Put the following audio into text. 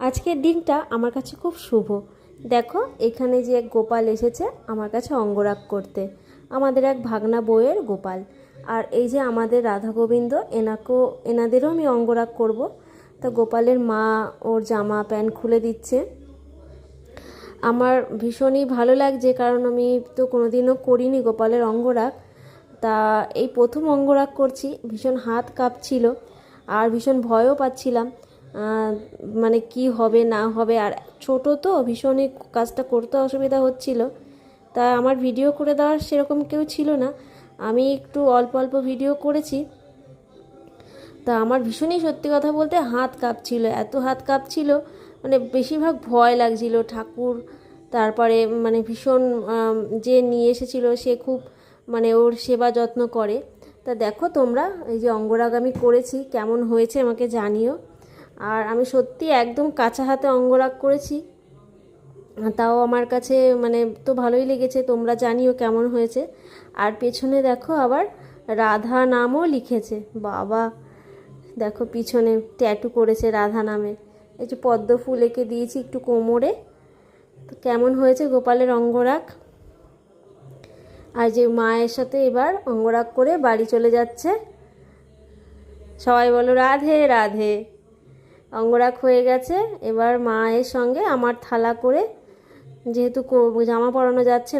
আজকের দিনটা আমার কাছে খুব শুভ। দেখো, এখানে যে এক গোপাল এসেছে আমার কাছে অঙ্গরাগ করতে। আমাদের এক ভাগনা বইয়ের গোপাল। আর এই যে আমাদের রাধা গোবিন্দ এনাকেও এনাদেরও আমি অঙ্গরাগ করব। তা গোপালের মা ওর জামা, প্যান্ট খুলে দিচ্ছে। আমার ভীষণই ভালো লাগছে, কারণ আমি তো কোনোদিনও করিনি গোপালের অঙ্গরাগ। তা এই প্রথম অঙ্গরাগ করছি, ভীষণ হাত কাঁপছিল, আর ভীষণ ভয়ও পাচ্ছিলাম। মানে কি হবে, না হবে, আর ছোট তো ভীষণই কাজটা করতে অসুবিধা হচ্ছিল। তা আমার ভিডিও করে দেওয়ার সেরকম কেউ ছিল না। আমি একটু অল্প অল্প ভিডিও করেছি। তা আমার ভীষণই সত্যি কথা বলতে হাত কাঁপছিল, এত হাত কাঁপছিল মানে বেশিরভাগ ভয় লাগছিল। ঠাকুর তারপরে মানে ভীষণ যে নিয়ে এসেছিল, সে খুব মানে ওর সেবা যত্ন করে। তা দেখো তোমরা, এই যে অঙ্গরাগ আমি করেছি, কেমন হয়েছে আমাকে জানিও। আর আমি সত্যি একদম কাঁচা হাতে অঙ্গরাগ করেছি। তাও আমার কাছে মানে তো ভালোই লেগেছে, তোমরা জানিও কেমন হয়েছে। আর পেছনে দেখো আবার রাধা নামও লিখেছে। বাবা, দেখো পিছনে ট্যাটু করেছে রাধা নামে। এই যে পদ্ম ফুল এঁকে দিয়েছি একটু কোমরে। তো কেমন হয়েছে গোপালের অঙ্গরাগ? আর যে মায়ের সাথে এবার অঙ্গরাগ করে বাড়ি চলে যাচ্ছে। সবাই বলো, রাধে রাধে। অঙ্গরাগ হয়ে গেছে। এবার মায়ের সঙ্গে আমার থালা করে যেহেতু জামা পরানো যাচ্ছে